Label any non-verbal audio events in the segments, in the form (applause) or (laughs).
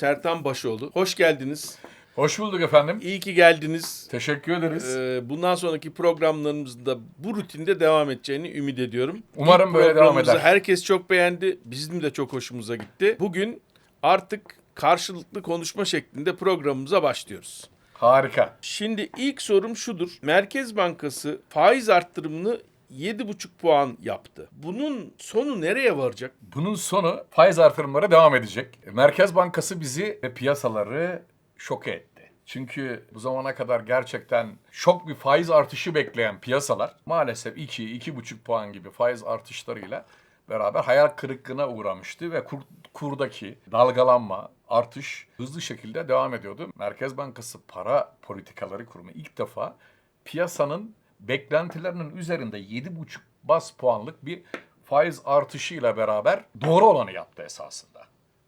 Sertan Başoğlu. Hoş geldiniz. Hoş bulduk efendim. İyi ki geldiniz. Teşekkür ederiz. Ee, bundan sonraki programlarımızda bu rutinde devam edeceğini ümit ediyorum. Umarım İlk böyle devam eder. Herkes çok beğendi. Bizim de çok hoşumuza gitti. Bugün artık karşılıklı konuşma şeklinde programımıza başlıyoruz. Harika. Şimdi ilk sorum şudur. Merkez Bankası faiz arttırımını 7,5 puan yaptı. Bunun sonu nereye varacak? Bunun sonu faiz artırımları devam edecek. Merkez Bankası bizi ve piyasaları şok etti. Çünkü bu zamana kadar gerçekten şok bir faiz artışı bekleyen piyasalar maalesef 2-2,5 puan gibi faiz artışlarıyla beraber hayal kırıklığına uğramıştı ve kur, kurdaki dalgalanma, artış hızlı şekilde devam ediyordu. Merkez Bankası para politikaları kurumu ilk defa piyasanın beklentilerinin üzerinde 7,5 bas puanlık bir faiz artışıyla beraber doğru olanı yaptı esasında.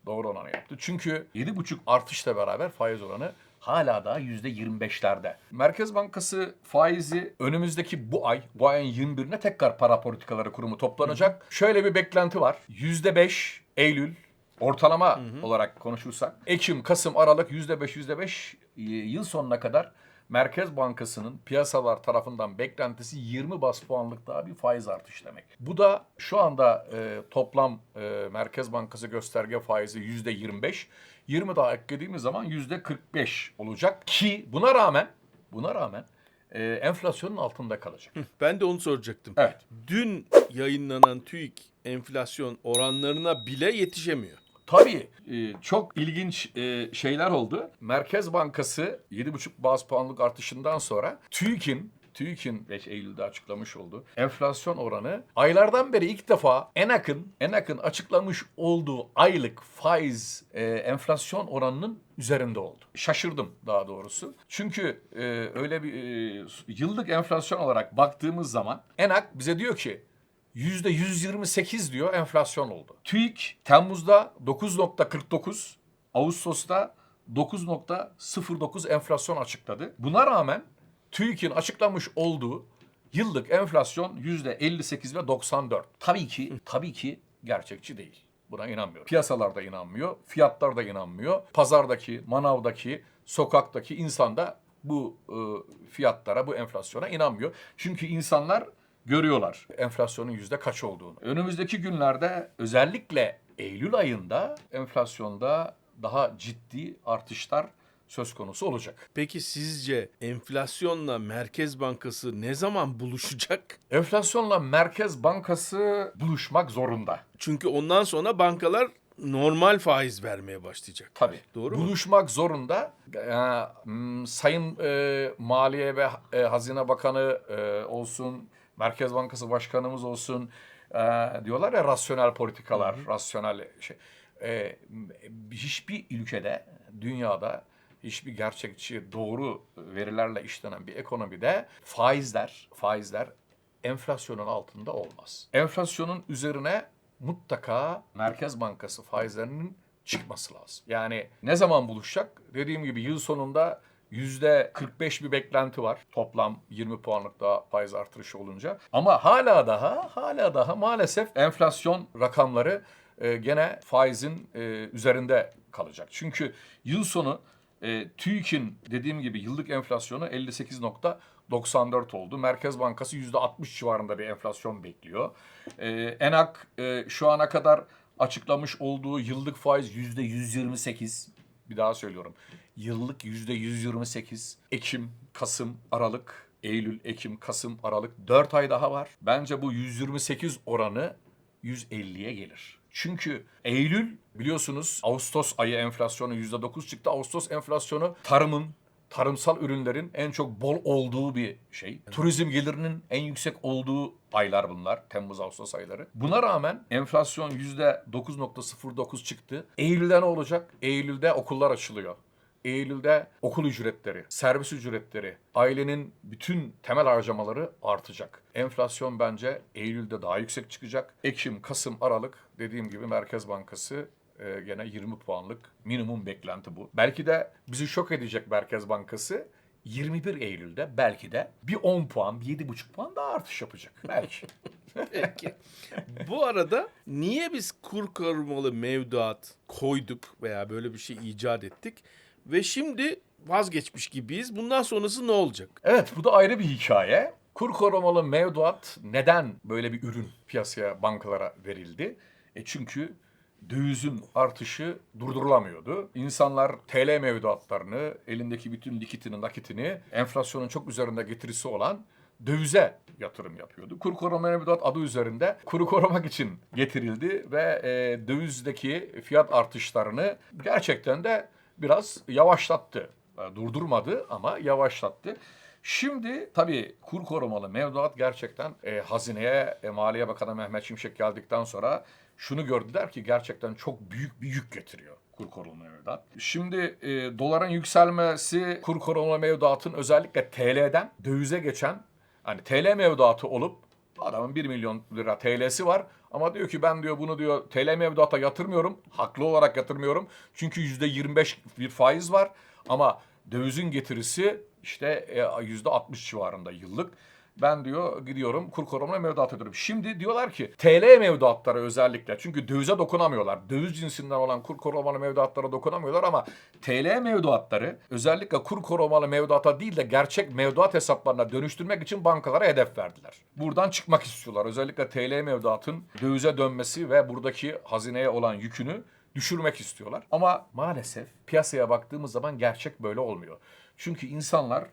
Doğru olanı yaptı. Çünkü 7,5 artışla beraber faiz oranı hala daha %25'lerde. Merkez Bankası faizi önümüzdeki bu ay, bu ayın 21'ine tekrar para politikaları kurumu toplanacak. Şöyle bir beklenti var. %5 Eylül ortalama olarak konuşursak Ekim, Kasım, Aralık %5 %5 e, yıl sonuna kadar Merkez Bankası'nın piyasalar tarafından beklentisi 20 bas puanlık daha bir faiz artışı demek. Bu da şu anda e, toplam e, Merkez Bankası gösterge faizi %25. 20 daha eklediğimiz zaman %45 olacak ki buna rağmen buna rağmen e, enflasyonun altında kalacak. Ben de onu soracaktım. Evet. Dün yayınlanan TÜİK enflasyon oranlarına bile yetişemiyor. Tabii e, çok ilginç e, şeyler oldu. Merkez Bankası 7,5 baz puanlık artışından sonra TÜİK'in TÜİK'in 5 Eylül'de açıklamış olduğu enflasyon oranı aylardan beri ilk defa ENAK'ın ENAK'ın açıklamış olduğu aylık faiz e, enflasyon oranının üzerinde oldu. Şaşırdım daha doğrusu. Çünkü e, öyle bir e, yıllık enflasyon olarak baktığımız zaman ENAK bize diyor ki %128 diyor enflasyon oldu. TÜİK Temmuz'da 9.49, Ağustos'ta 9.09 enflasyon açıkladı. Buna rağmen TÜİK'in açıklamış olduğu yıllık enflasyon %58 ve 94. Tabii ki, tabii ki gerçekçi değil. Buna inanmıyorum. Piyasalar da inanmıyor, fiyatlar da inanmıyor. Pazardaki, manavdaki, sokaktaki insan da bu e, fiyatlara, bu enflasyona inanmıyor. Çünkü insanlar görüyorlar enflasyonun yüzde kaç olduğunu. Önümüzdeki günlerde özellikle Eylül ayında enflasyonda daha ciddi artışlar söz konusu olacak. Peki sizce enflasyonla Merkez Bankası ne zaman buluşacak? Enflasyonla Merkez Bankası buluşmak zorunda. Çünkü ondan sonra bankalar normal faiz vermeye başlayacak. Tabii. Doğru mu? Buluşmak zorunda. Ee, Sayın e, Maliye ve e, Hazine Bakanı e, olsun, Merkez Bankası Başkanımız olsun e, diyorlar ya rasyonel politikalar, rasyonel şey. E, hiçbir ülkede, dünyada hiçbir gerçekçi, doğru verilerle işlenen bir ekonomide faizler, faizler enflasyonun altında olmaz. Enflasyonun üzerine mutlaka Merkez Bankası faizlerinin çıkması lazım. Yani ne zaman buluşacak? Dediğim gibi yıl sonunda 45 bir beklenti var. Toplam 20 puanlık daha faiz artışı olunca. Ama hala daha hala daha maalesef enflasyon rakamları e, gene faizin e, üzerinde kalacak. Çünkü yıl sonu e, TÜİK'in dediğim gibi yıllık enflasyonu 58.94 oldu. Merkez Bankası %60 civarında bir enflasyon bekliyor. E, ENAK e, şu ana kadar açıklamış olduğu yıllık faiz %128. Bir daha söylüyorum. Yıllık %128. Ekim, Kasım, Aralık, Eylül, Ekim, Kasım, Aralık 4 ay daha var. Bence bu 128 oranı 150'ye gelir. Çünkü Eylül biliyorsunuz Ağustos ayı enflasyonu %9 çıktı. Ağustos enflasyonu tarımın, tarımsal ürünlerin en çok bol olduğu bir şey. Turizm gelirinin en yüksek olduğu aylar bunlar. Temmuz Ağustos ayları. Buna rağmen enflasyon %9.09 çıktı. Eylül'de ne olacak? Eylül'de okullar açılıyor. Eylül'de okul ücretleri, servis ücretleri, ailenin bütün temel harcamaları artacak. Enflasyon bence Eylül'de daha yüksek çıkacak. Ekim, Kasım, Aralık dediğim gibi Merkez Bankası e, gene 20 puanlık minimum beklenti bu. Belki de bizi şok edecek Merkez Bankası 21 Eylül'de belki de bir 10 puan, bir 7,5 puan daha artış yapacak. Belki. (laughs) Peki. Bu arada niye biz kur korumalı mevduat koyduk veya böyle bir şey icat ettik ve şimdi vazgeçmiş gibiyiz. Bundan sonrası ne olacak? Evet bu da ayrı bir hikaye. Kur korumalı mevduat neden böyle bir ürün piyasaya, bankalara verildi? E çünkü dövizin artışı durdurulamıyordu. İnsanlar TL mevduatlarını, elindeki bütün likitini, nakitini enflasyonun çok üzerinde getirisi olan dövize yatırım yapıyordu. Kur koruma mevduat adı üzerinde kuru korumak için getirildi ve e, dövizdeki fiyat artışlarını gerçekten de biraz yavaşlattı. E, Durdurmadı ama yavaşlattı. Şimdi tabii kur korumalı mevduat gerçekten e, hazineye, e, Maliye Bakanı Mehmet Şimşek geldikten sonra şunu gördüler ki gerçekten çok büyük bir yük getiriyor kur korumalı mevduat. Şimdi e, doların yükselmesi kur korumalı mevduatın özellikle TL'den dövize geçen hani TL mevduatı olup adamın 1 milyon lira TL'si var ama diyor ki ben diyor bunu diyor TL mevduata yatırmıyorum. Haklı olarak yatırmıyorum. Çünkü %25 bir faiz var ama dövizin getirisi işte e, %60 civarında yıllık. Ben diyor gidiyorum kur korumalı mevduat ediyorum. Şimdi diyorlar ki TL mevduatları özellikle çünkü dövize dokunamıyorlar. Döviz cinsinden olan kur korumalı mevduatlara dokunamıyorlar ama TL mevduatları özellikle kur korumalı mevduata değil de gerçek mevduat hesaplarına dönüştürmek için bankalara hedef verdiler. Buradan çıkmak istiyorlar. Özellikle TL mevduatın dövize dönmesi ve buradaki hazineye olan yükünü düşürmek istiyorlar. Ama maalesef piyasaya baktığımız zaman gerçek böyle olmuyor. Çünkü insanlar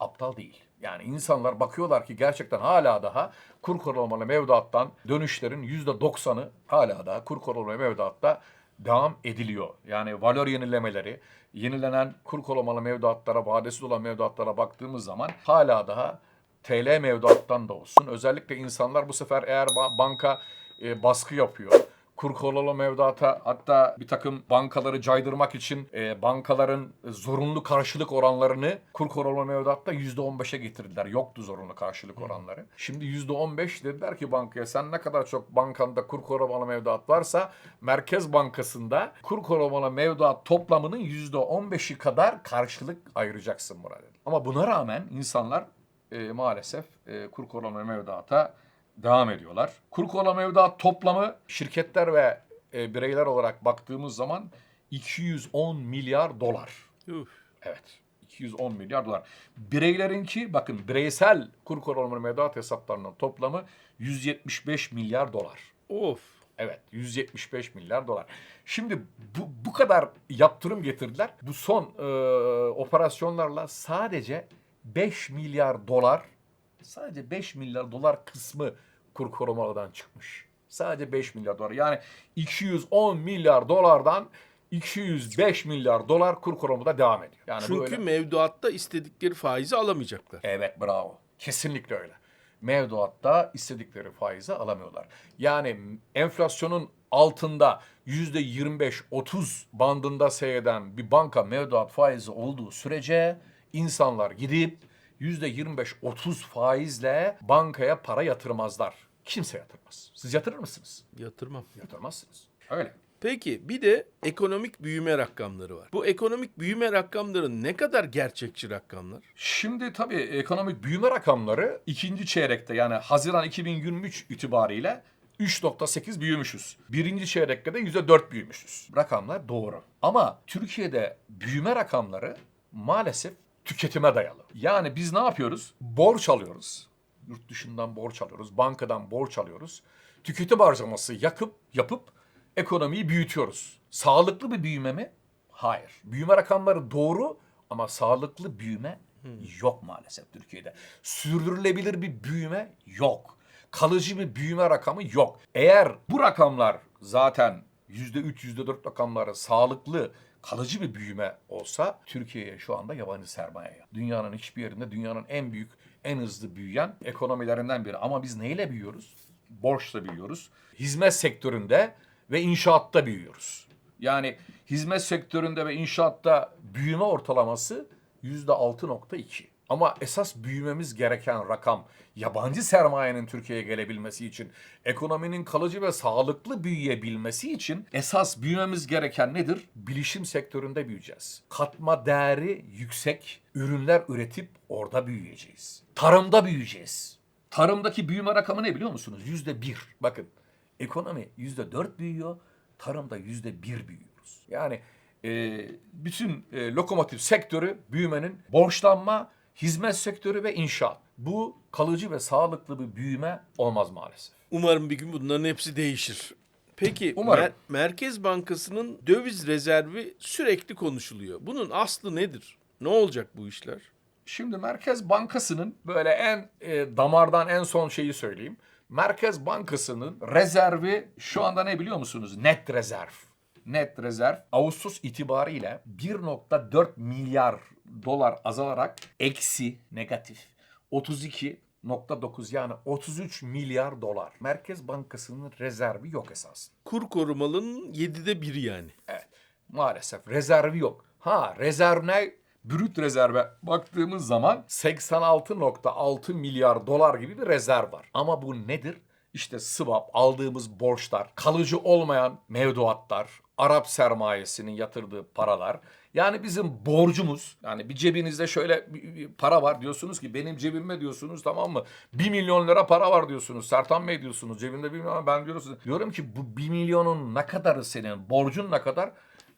aptal değil. Yani insanlar bakıyorlar ki gerçekten hala daha kur korumalı mevduattan dönüşlerin %90'ı hala daha kur korumalı mevduatta devam ediliyor. Yani valör yenilemeleri, yenilenen kur korumalı mevduatlara, vadesiz olan mevduatlara baktığımız zaman hala daha TL mevduattan da olsun. Özellikle insanlar bu sefer eğer ba- banka e, baskı yapıyor, kur korumalı mevduata hatta bir takım bankaları caydırmak için e, bankaların zorunlu karşılık oranlarını kur korumalı mevduatta %15'e getirdiler. Yoktu zorunlu karşılık oranları. Şimdi %15 dediler ki bankaya sen ne kadar çok bankanda kur korumalı mevduat varsa Merkez Bankası'nda kur korumalı mevduat toplamının %15'i kadar karşılık ayıracaksın buna dedi. Ama buna rağmen insanlar e, maalesef e, kur korumalı mevduata devam ediyorlar. Kur kola mevduat toplamı şirketler ve e, bireyler olarak baktığımız zaman 210 milyar dolar. Üf. Evet. 210 milyar dolar. Bireylerinki bakın bireysel kur korumalı mevduat hesaplarının toplamı 175 milyar dolar. Of. Evet 175 milyar dolar. Şimdi bu, bu kadar yaptırım getirdiler. Bu son e, operasyonlarla sadece 5 milyar dolar sadece 5 milyar dolar kısmı kur korumalıdan çıkmış. Sadece 5 milyar dolar. Yani 210 milyar dolardan 205 milyar dolar kur korumada devam ediyor. Yani Çünkü öyle- mevduatta istedikleri faizi alamayacaklar. Evet bravo. Kesinlikle öyle. Mevduatta istedikleri faizi alamıyorlar. Yani enflasyonun altında yüzde 25-30 bandında seyreden bir banka mevduat faizi olduğu sürece insanlar gidip 25-30 faizle bankaya para yatırmazlar. Kimse yatırmaz. Siz yatırır mısınız? Yatırmam. Yatırmazsınız. Öyle. Peki bir de ekonomik büyüme rakamları var. Bu ekonomik büyüme rakamları ne kadar gerçekçi rakamlar? Şimdi tabii ekonomik büyüme rakamları ikinci çeyrekte yani Haziran 2023 itibariyle 3.8 büyümüşüz. Birinci çeyrekte de %4 büyümüşüz. Rakamlar doğru. Ama Türkiye'de büyüme rakamları maalesef tüketime dayalı. Yani biz ne yapıyoruz? Borç alıyoruz. Yurt dışından borç alıyoruz, bankadan borç alıyoruz. Tüketim harcaması yakıp yapıp ekonomiyi büyütüyoruz. Sağlıklı bir büyüme mi? Hayır. Büyüme rakamları doğru ama sağlıklı büyüme yok maalesef Türkiye'de. Sürdürülebilir bir büyüme yok. Kalıcı bir büyüme rakamı yok. Eğer bu rakamlar zaten %3, %4 rakamları sağlıklı, kalıcı bir büyüme olsa Türkiye'ye şu anda yabancı sermaye. Dünyanın hiçbir yerinde dünyanın en büyük, en hızlı büyüyen ekonomilerinden biri. Ama biz neyle büyüyoruz? Borçla büyüyoruz. Hizmet sektöründe ve inşaatta büyüyoruz. Yani hizmet sektöründe ve inşaatta büyüme ortalaması %6.2. Ama esas büyümemiz gereken rakam yabancı sermayenin Türkiye'ye gelebilmesi için, ekonominin kalıcı ve sağlıklı büyüyebilmesi için esas büyümemiz gereken nedir? Bilişim sektöründe büyüyeceğiz. Katma değeri yüksek ürünler üretip orada büyüyeceğiz. Tarımda büyüyeceğiz. Tarımdaki büyüme rakamı ne biliyor musunuz? Yüzde bir. Bakın ekonomi yüzde dört büyüyor, tarımda yüzde bir büyüyoruz. Yani e, bütün e, lokomotif sektörü büyümenin borçlanma, hizmet sektörü ve inşaat. Bu kalıcı ve sağlıklı bir büyüme olmaz maalesef. Umarım bir gün bunların hepsi değişir. Peki Umarım. Mer- Merkez Bankası'nın döviz rezervi sürekli konuşuluyor. Bunun aslı nedir? Ne olacak bu işler? Şimdi Merkez Bankası'nın böyle en e, damardan en son şeyi söyleyeyim. Merkez Bankası'nın rezervi şu anda ne biliyor musunuz? Net rezerv. Net rezerv Ağustos itibariyle 1.4 milyar dolar azalarak eksi negatif 32.9 yani 33 milyar dolar. Merkez Bankası'nın rezervi yok esasında. Kur korumalının 7'de biri yani. Evet. Maalesef rezervi yok. Ha rezerv ne? Brüt rezerve baktığımız zaman 86.6 milyar dolar gibi bir rezerv var. Ama bu nedir? İşte swap, aldığımız borçlar, kalıcı olmayan mevduatlar, Arap sermayesinin yatırdığı paralar. Yani bizim borcumuz, yani bir cebinizde şöyle bir, para var diyorsunuz ki benim cebimde diyorsunuz tamam mı? 1 milyon lira para var diyorsunuz. Sertan Bey diyorsunuz cebimde 1 milyon ben diyorsunuz. Diyorum ki bu 1 milyonun ne kadarı senin? Borcun ne kadar?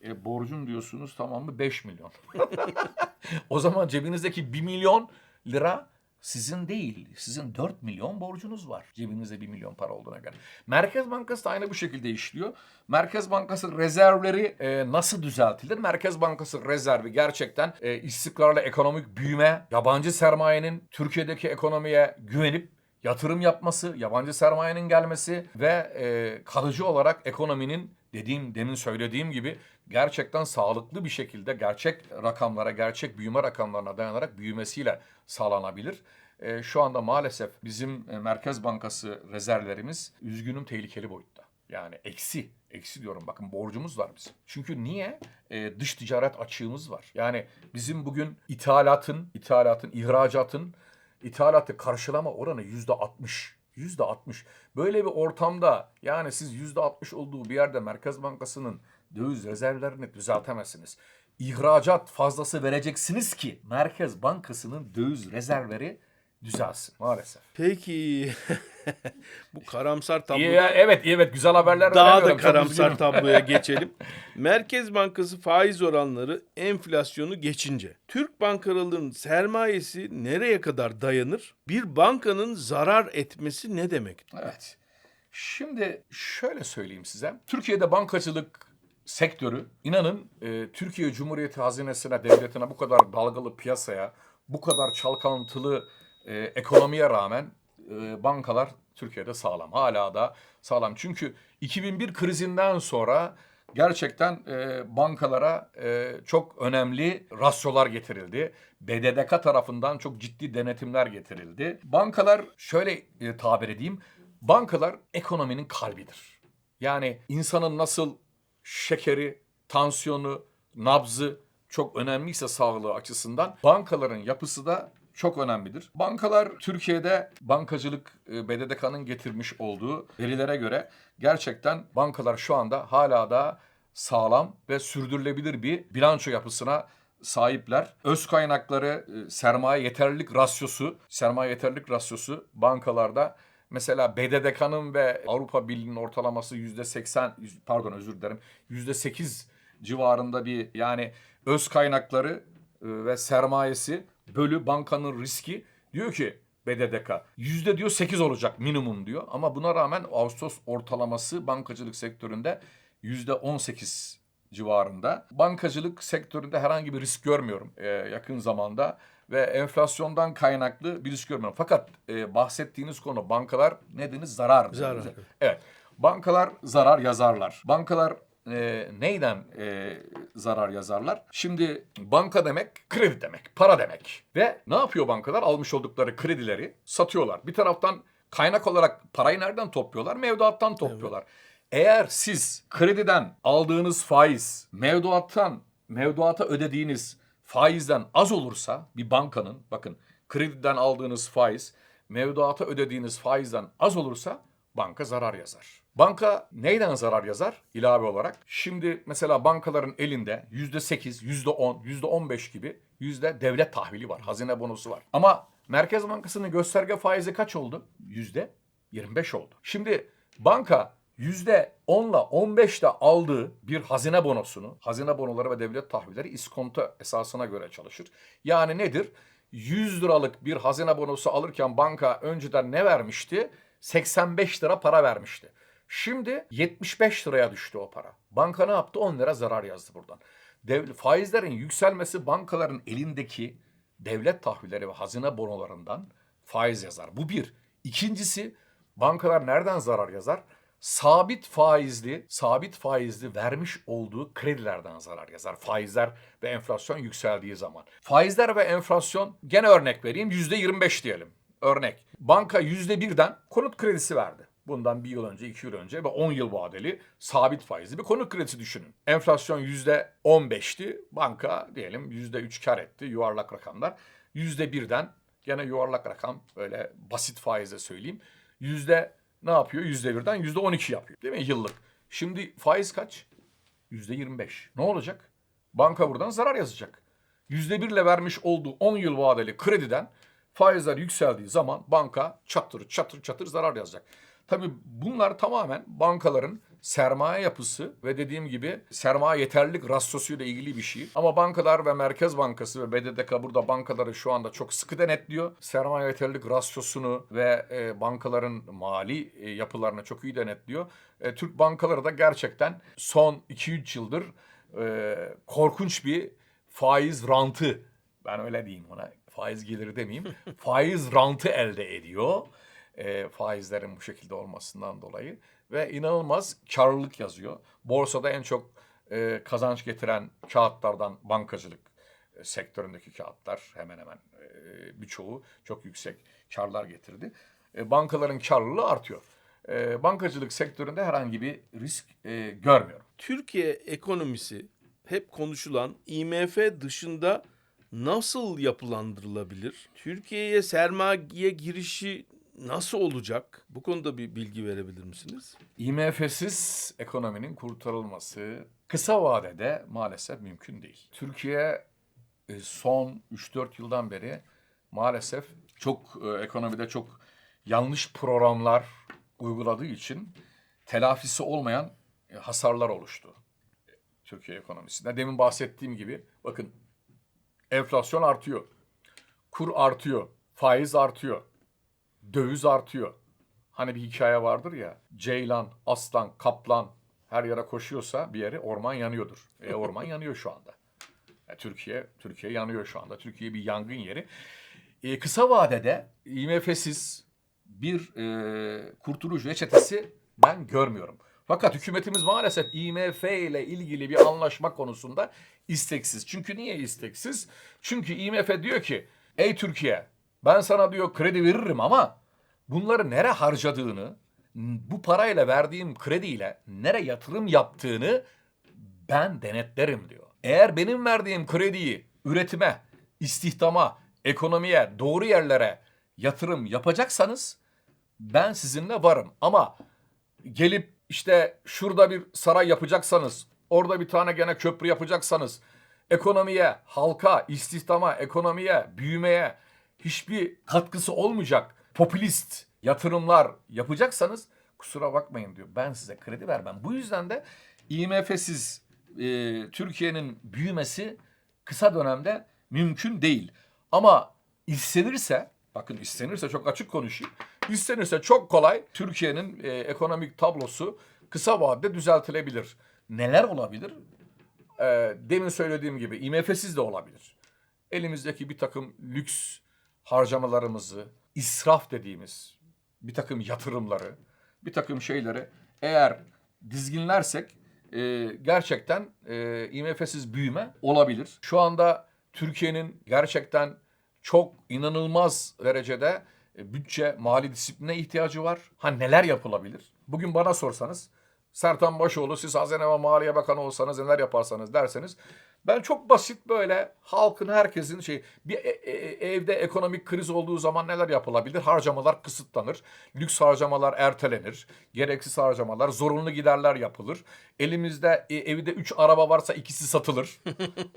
E, borcun diyorsunuz tamam mı 5 milyon. (laughs) o zaman cebinizdeki 1 milyon lira sizin değil. Sizin 4 milyon borcunuz var. Cebinizde 1 milyon para olduğuna göre. Merkez Bankası da aynı bu şekilde işliyor. Merkez Bankası rezervleri e, nasıl düzeltilir? Merkez Bankası rezervi gerçekten e, istikrarlı ekonomik büyüme, yabancı sermayenin Türkiye'deki ekonomiye güvenip yatırım yapması, yabancı sermayenin gelmesi ve e, kalıcı olarak ekonominin dediğim demin söylediğim gibi gerçekten sağlıklı bir şekilde gerçek rakamlara, gerçek büyüme rakamlarına dayanarak büyümesiyle sağlanabilir. E, şu anda maalesef bizim e, Merkez Bankası rezervlerimiz üzgünüm tehlikeli boyutta. Yani eksi, eksi diyorum bakın borcumuz var bizim. Çünkü niye? E, dış ticaret açığımız var. Yani bizim bugün ithalatın, ithalatın, ihracatın ithalatı karşılama oranı yüzde 60. Yüzde 60. Böyle bir ortamda yani siz yüzde 60 olduğu bir yerde Merkez Bankası'nın döviz rezervlerini düzeltemezsiniz. İhracat fazlası vereceksiniz ki Merkez Bankası'nın döviz rezervleri düzelsin maalesef. Peki (laughs) (laughs) bu karamsar tablo İyi, evet evet güzel haberler daha da karamsar tabloya (laughs) geçelim. Merkez Bankası faiz oranları enflasyonu geçince Türk bankalarının sermayesi nereye kadar dayanır? Bir bankanın zarar etmesi ne demek? Evet. Şimdi şöyle söyleyeyim size. Türkiye'de bankacılık sektörü inanın e, Türkiye Cumhuriyeti hazinesine, devletine bu kadar dalgalı piyasaya, bu kadar çalkantılı e, ekonomiye rağmen bankalar Türkiye'de sağlam. Hala da sağlam. Çünkü 2001 krizinden sonra gerçekten e, bankalara e, çok önemli rasyolar getirildi. BDDK tarafından çok ciddi denetimler getirildi. Bankalar şöyle e, tabir edeyim. Bankalar ekonominin kalbidir. Yani insanın nasıl şekeri, tansiyonu, nabzı çok önemliyse sağlığı açısından bankaların yapısı da çok önemlidir. Bankalar Türkiye'de bankacılık e, BDDK'nın getirmiş olduğu verilere göre gerçekten bankalar şu anda hala da sağlam ve sürdürülebilir bir bilanço yapısına sahipler. Öz kaynakları, e, sermaye yeterlilik rasyosu, sermaye yeterlilik rasyosu bankalarda Mesela BDDK'nın ve Avrupa Birliği'nin ortalaması yüzde 80, pardon özür dilerim, yüzde 8 civarında bir yani öz kaynakları e, ve sermayesi bölü bankanın riski diyor ki BDDK yüzde diyor 8 olacak minimum diyor ama buna rağmen Ağustos ortalaması bankacılık sektöründe yüzde 18 civarında. Bankacılık sektöründe herhangi bir risk görmüyorum e, yakın zamanda ve enflasyondan kaynaklı bir risk görmüyorum. Fakat e, bahsettiğiniz konu bankalar ne dediniz? Zarar. Zarar. Evet. Bankalar zarar yazarlar. Bankalar e, neyden e, zarar yazarlar? Şimdi banka demek kredi demek, para demek. Ve ne yapıyor bankalar? Almış oldukları kredileri satıyorlar. Bir taraftan kaynak olarak parayı nereden topluyorlar? Mevduattan topluyorlar. Eğer siz krediden aldığınız faiz, mevduattan, mevduata ödediğiniz faizden az olursa bir bankanın bakın krediden aldığınız faiz mevduata ödediğiniz faizden az olursa banka zarar yazar. Banka neyden zarar yazar? İlave olarak. Şimdi mesela bankaların elinde yüzde sekiz, yüzde on, yüzde on beş gibi yüzde devlet tahvili var. Hazine bonosu var. Ama Merkez Bankası'nın gösterge faizi kaç oldu? Yüzde 25 oldu. Şimdi banka yüzde 10 ile 15'te aldığı bir hazine bonosunu, hazine bonoları ve devlet tahvilleri iskonto esasına göre çalışır. Yani nedir? 100 liralık bir hazine bonosu alırken banka önceden ne vermişti? 85 lira para vermişti. Şimdi 75 liraya düştü o para. Banka ne yaptı? 10 lira zarar yazdı buradan. Dev, faizlerin yükselmesi bankaların elindeki devlet tahvilleri ve hazine bonolarından faiz yazar. Bu bir. İkincisi bankalar nereden zarar yazar? Sabit faizli, sabit faizli vermiş olduğu kredilerden zarar yazar. Faizler ve enflasyon yükseldiği zaman. Faizler ve enflasyon gene örnek vereyim yüzde 25 diyelim. Örnek. Banka yüzde birden konut kredisi verdi. Bundan bir yıl önce, iki yıl önce ve 10 yıl vadeli sabit faizli bir konut kredisi düşünün. Enflasyon yüzde 15'ti. Banka diyelim yüzde 3 kar etti. Yuvarlak rakamlar. Yüzde birden gene yuvarlak rakam böyle basit faizle söyleyeyim. Yüzde ne yapıyor? Yüzde birden yüzde 12 yapıyor. Değil mi yıllık? Şimdi faiz kaç? Yüzde 25. Ne olacak? Banka buradan zarar yazacak. Yüzde birle vermiş olduğu 10 yıl vadeli krediden faizler yükseldiği zaman banka çatır çatır çatır zarar yazacak. Tabii bunlar tamamen bankaların sermaye yapısı ve dediğim gibi sermaye yeterlilik rasyosuyla ilgili bir şey. Ama bankalar ve Merkez Bankası ve BDDK burada bankaları şu anda çok sıkı denetliyor. Sermaye yeterlilik rasyosunu ve e, bankaların mali e, yapılarını çok iyi denetliyor. E, Türk bankaları da gerçekten son 2-3 yıldır e, korkunç bir faiz rantı ben öyle diyeyim ona faiz geliri demeyeyim (laughs) faiz rantı elde ediyor e, faizlerin bu şekilde olmasından dolayı ve inanılmaz karlılık yazıyor. Borsada en çok e, kazanç getiren kağıtlardan bankacılık e, sektöründeki kağıtlar hemen hemen e, birçoğu çok yüksek karlar getirdi. E, bankaların karlılığı artıyor. E, bankacılık sektöründe herhangi bir risk e, görmüyorum. Türkiye ekonomisi hep konuşulan IMF dışında nasıl yapılandırılabilir? Türkiye'ye sermaye girişi nasıl olacak? Bu konuda bir bilgi verebilir misiniz? IMF'siz ekonominin kurtarılması kısa vadede maalesef mümkün değil. Türkiye e, son 3-4 yıldan beri maalesef çok e, ekonomide çok yanlış programlar uyguladığı için telafisi olmayan e, hasarlar oluştu Türkiye ekonomisinde. Demin bahsettiğim gibi bakın enflasyon artıyor, kur artıyor, faiz artıyor, döviz artıyor. Hani bir hikaye vardır ya. Ceylan, aslan, kaplan her yere koşuyorsa bir yere orman yanıyordur. E orman (laughs) yanıyor şu anda. E, Türkiye Türkiye yanıyor şu anda. Türkiye bir yangın yeri. E, kısa vadede IMF'siz bir e, kurtuluş reçetesi ben görmüyorum. Fakat hükümetimiz maalesef IMF ile ilgili bir anlaşma konusunda isteksiz. Çünkü niye isteksiz? Çünkü IMF diyor ki ey Türkiye ben sana diyor kredi veririm ama bunları nere harcadığını, bu parayla verdiğim krediyle nere yatırım yaptığını ben denetlerim diyor. Eğer benim verdiğim krediyi üretime, istihdama, ekonomiye, doğru yerlere yatırım yapacaksanız ben sizinle varım. Ama gelip işte şurada bir saray yapacaksanız, orada bir tane gene köprü yapacaksanız, ekonomiye, halka, istihdama, ekonomiye, büyümeye hiçbir katkısı olmayacak popülist yatırımlar yapacaksanız kusura bakmayın diyor. Ben size kredi vermem. Bu yüzden de IMF'siz e, Türkiye'nin büyümesi kısa dönemde mümkün değil. Ama istenirse, bakın istenirse çok açık konuşayım. İstenirse çok kolay Türkiye'nin e, ekonomik tablosu kısa vadede düzeltilebilir. Neler olabilir? E, demin söylediğim gibi IMF'siz de olabilir. Elimizdeki bir takım lüks harcamalarımızı, israf dediğimiz bir takım yatırımları, bir takım şeyleri eğer dizginlersek e, gerçekten e, IMF'siz büyüme olabilir. Şu anda Türkiye'nin gerçekten çok inanılmaz derecede e, bütçe, mali disipline ihtiyacı var. Ha neler yapılabilir? Bugün bana sorsanız Sertan Başoğlu siz Hazine ve Maliye Bakanı olsanız neler yaparsanız derseniz ben çok basit böyle halkın herkesin şey bir e- e- evde ekonomik kriz olduğu zaman neler yapılabilir? Harcamalar kısıtlanır. Lüks harcamalar ertelenir. Gereksiz harcamalar, zorunlu giderler yapılır. Elimizde e, evde 3 araba varsa ikisi satılır.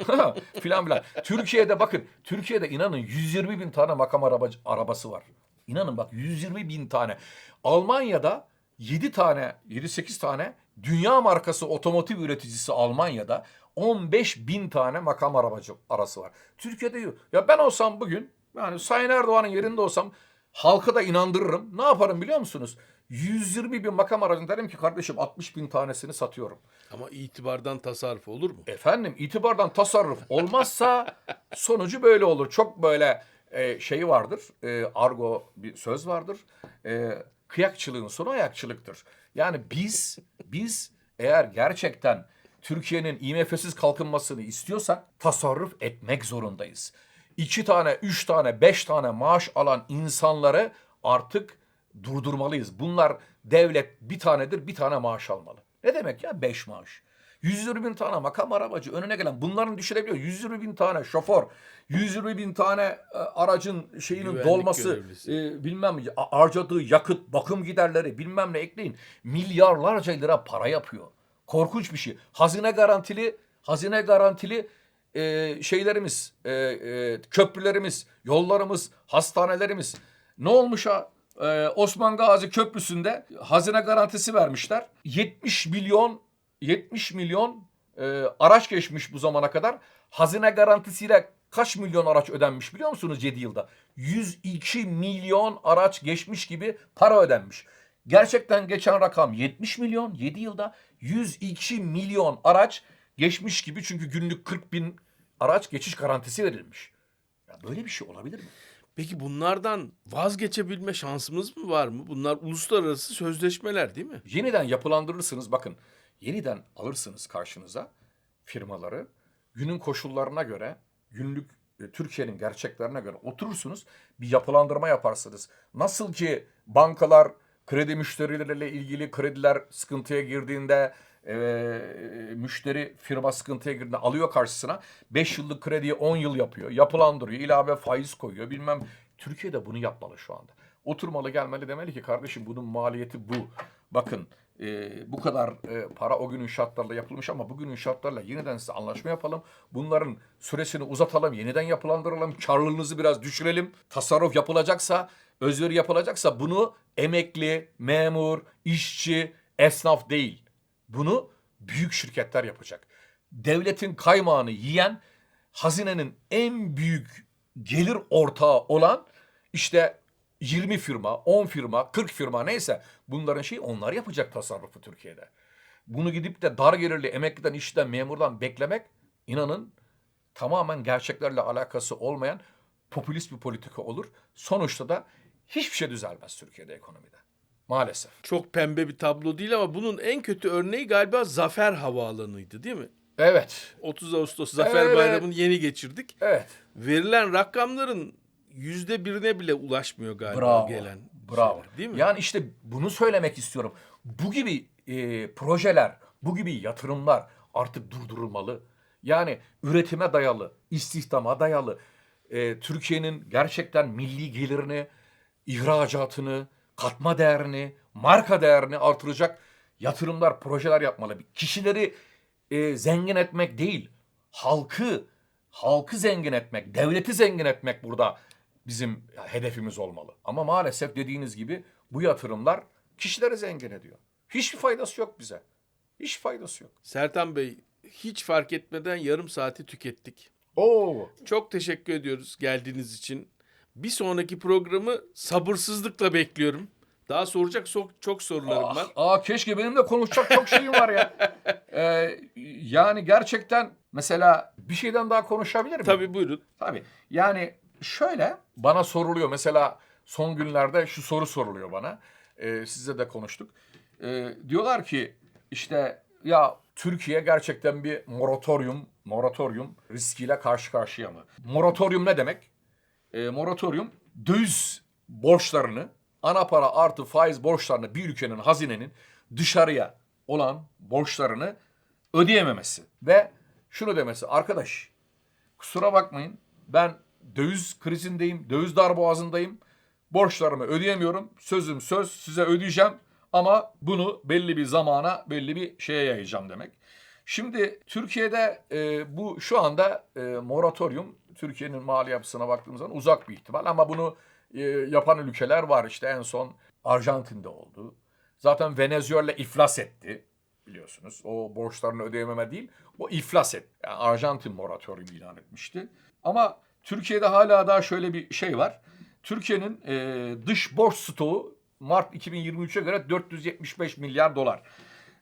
(laughs) filan filan. Türkiye'de bakın Türkiye'de inanın 120 bin tane makam arabacı, arabası var. İnanın bak 120 bin tane. Almanya'da 7 tane 7-8 tane dünya markası otomotiv üreticisi Almanya'da 15 bin tane makam arabacı arası var. Türkiye'de yok. Ya ben olsam bugün yani Sayın Erdoğan'ın yerinde olsam halka da inandırırım. Ne yaparım biliyor musunuz? 120 bin makam aracını derim ki kardeşim 60 bin tanesini satıyorum. Ama itibardan tasarruf olur mu? Efendim itibardan tasarruf olmazsa (laughs) sonucu böyle olur. Çok böyle e, şeyi vardır. E, argo bir söz vardır. E, kıyakçılığın sonu ayakçılıktır. Yani biz biz eğer gerçekten Türkiye'nin IMF'siz kalkınmasını istiyorsak tasarruf etmek zorundayız. İki tane, üç tane, beş tane maaş alan insanları artık durdurmalıyız. Bunlar devlet bir tanedir, bir tane maaş almalı. Ne demek ya beş maaş? 120 bin tane makam arabacı önüne gelen bunların düşürebiliyor. 120 bin tane şoför, 120 bin tane e, aracın şeyinin Güvenlik dolması, görevlisi. e, bilmem harcadığı yakıt, bakım giderleri bilmem ne ekleyin. Milyarlarca lira para yapıyor. Korkunç bir şey. Hazine garantili, hazine garantili e, şeylerimiz, e, e, köprülerimiz, yollarımız, hastanelerimiz. Ne olmuş ha? E, Osman Gazi Köprüsü'nde hazine garantisi vermişler. 70 milyon 70 milyon e, araç geçmiş bu zamana kadar. Hazine garantisiyle kaç milyon araç ödenmiş biliyor musunuz 7 yılda? 102 milyon araç geçmiş gibi para ödenmiş. Gerçekten geçen rakam 70 milyon 7 yılda 102 milyon araç geçmiş gibi çünkü günlük 40 bin araç geçiş garantisi verilmiş. Ya böyle bir şey olabilir mi? Peki bunlardan vazgeçebilme şansımız mı var mı? Bunlar uluslararası sözleşmeler değil mi? Yeniden yapılandırırsınız bakın. Yeniden alırsınız karşınıza firmaları. Günün koşullarına göre, günlük e, Türkiye'nin gerçeklerine göre oturursunuz. Bir yapılandırma yaparsınız. Nasıl ki bankalar kredi müşterileriyle ilgili krediler sıkıntıya girdiğinde e, müşteri firma sıkıntıya girdiğinde alıyor karşısına 5 yıllık krediyi 10 yıl yapıyor. Yapılandırıyor, ilave faiz koyuyor bilmem. Türkiye'de bunu yapmalı şu anda. Oturmalı gelmeli demeli ki kardeşim bunun maliyeti bu. Bakın e, bu kadar e, para o günün şartlarla yapılmış ama bugünün şartlarla yeniden size anlaşma yapalım. Bunların süresini uzatalım, yeniden yapılandıralım, karlılığınızı biraz düşürelim. Tasarruf yapılacaksa, özveri yapılacaksa bunu emekli, memur, işçi, esnaf değil. Bunu büyük şirketler yapacak. Devletin kaymağını yiyen, hazinenin en büyük gelir ortağı olan işte 20 firma, 10 firma, 40 firma neyse bunların şeyi onlar yapacak tasarrufu Türkiye'de. Bunu gidip de dar gelirli emekliden, işçiden, memurdan beklemek inanın tamamen gerçeklerle alakası olmayan popülist bir politika olur. Sonuçta da hiçbir şey düzelmez Türkiye'de ekonomide. Maalesef. Çok pembe bir tablo değil ama bunun en kötü örneği galiba Zafer Havaalanı'ydı değil mi? Evet, 30 Ağustos Zafer Evet. Bayramı'nı yeni geçirdik. evet. Verilen rakamların yüzde birine bile ulaşmıyor galiba Bravo. gelen Bravo. şeyler, değil mi? Yani işte bunu söylemek istiyorum. Bu gibi e, projeler, bu gibi yatırımlar artık durdurulmalı. Yani üretime dayalı, istihdama dayalı, e, Türkiye'nin gerçekten milli gelirini, ihracatını, katma değerini, marka değerini artıracak yatırımlar, projeler yapmalı. Kişileri e, zengin etmek değil, halkı, halkı zengin etmek, devleti zengin etmek burada bizim hedefimiz olmalı. Ama maalesef dediğiniz gibi bu yatırımlar kişileri zengin ediyor. Hiçbir faydası yok bize. Hiç faydası yok. Sertan Bey hiç fark etmeden yarım saati tükettik. Oo. Çok teşekkür ediyoruz geldiğiniz için. Bir sonraki programı sabırsızlıkla bekliyorum. Daha soracak çok, çok sorularım var. Aa, keşke benim de konuşacak çok şeyim var ya. (laughs) Ee, yani gerçekten mesela bir şeyden daha konuşabilir miyim? Tabii buyurun. Tabii. Yani şöyle bana soruluyor mesela son günlerde şu soru soruluyor bana. Ee, sizle de konuştuk. Ee, diyorlar ki işte ya Türkiye gerçekten bir moratorium moratorium riskiyle karşı karşıya mı? Moratorium ne demek? Ee, moratorium döviz borçlarını ana para artı faiz borçlarını bir ülkenin hazinenin dışarıya olan borçlarını ödeyememesi ve şunu demesi arkadaş kusura bakmayın ben döviz krizindeyim, döviz darboğazındayım. Borçlarımı ödeyemiyorum. Sözüm söz size ödeyeceğim ama bunu belli bir zamana, belli bir şeye yayacağım demek. Şimdi Türkiye'de e, bu şu anda e, moratorium Türkiye'nin mali yapısına baktığımız zaman uzak bir ihtimal ama bunu e, yapan ülkeler var. İşte en son Arjantin'de oldu. Zaten Venezuela iflas etti biliyorsunuz. O borçlarını ödeyememe değil, o iflas etti. Yani Arjantin moratorium ilan etmişti. Ama Türkiye'de hala daha şöyle bir şey var. Türkiye'nin e, dış borç stoğu Mart 2023'e göre 475 milyar dolar.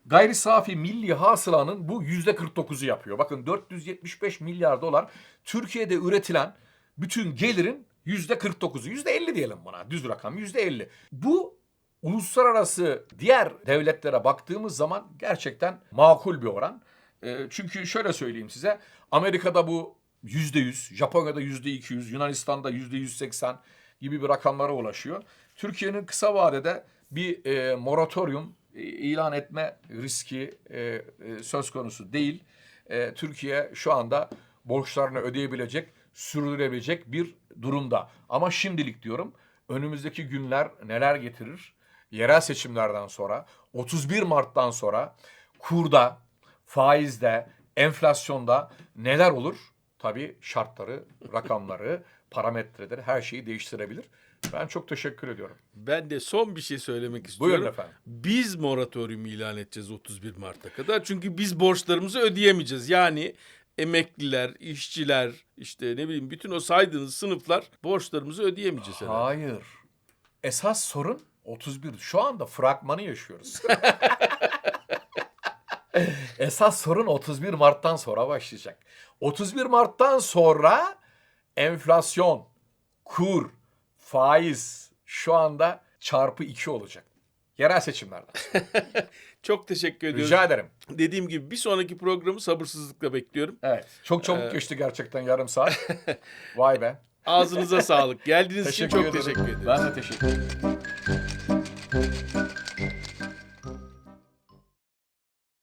Gayri safi milli hasılanın bu yüzde 49'u yapıyor. Bakın 475 milyar dolar Türkiye'de üretilen bütün gelirin yüzde 49'u, yüzde 50 diyelim buna düz rakam yüzde 50. Bu uluslararası diğer devletlere baktığımız zaman gerçekten makul bir oran. E, çünkü şöyle söyleyeyim size Amerika'da bu 100, Japonya'da yüzde 200, Yunanistan'da yüzde 180 gibi bir rakamlara ulaşıyor. Türkiye'nin kısa vadede bir e, moratorium e, ilan etme riski e, e, söz konusu değil. E, Türkiye şu anda borçlarını ödeyebilecek, sürdürebilecek bir durumda. Ama şimdilik diyorum önümüzdeki günler neler getirir? Yerel seçimlerden sonra, 31 Mart'tan sonra kurda, faizde, enflasyonda neler olur? Tabii şartları, rakamları, parametreleri her şeyi değiştirebilir. Ben çok teşekkür ediyorum. Ben de son bir şey söylemek istiyorum. Buyurun efendim. Biz moratorium ilan edeceğiz 31 Mart'a kadar. Çünkü biz borçlarımızı ödeyemeyeceğiz. Yani emekliler, işçiler, işte ne bileyim bütün o saydığınız sınıflar borçlarımızı ödeyemeyeceğiz herhalde. Hayır. Esas sorun 31. Şu anda fragmanı yaşıyoruz. (laughs) (laughs) Esas sorun 31 Mart'tan sonra başlayacak. 31 Mart'tan sonra enflasyon, kur, faiz şu anda çarpı 2 olacak. Yerel seçimlerden. (laughs) Çok teşekkür ediyorum. Rica ederim. Dediğim gibi bir sonraki programı sabırsızlıkla bekliyorum. Evet. Çok çabuk Ee, geçti gerçekten yarım saat. (laughs) Vay be. Ağzınıza sağlık. Geldiğiniz için çok ederim. teşekkür ederim. Ben de teşekkür ederim.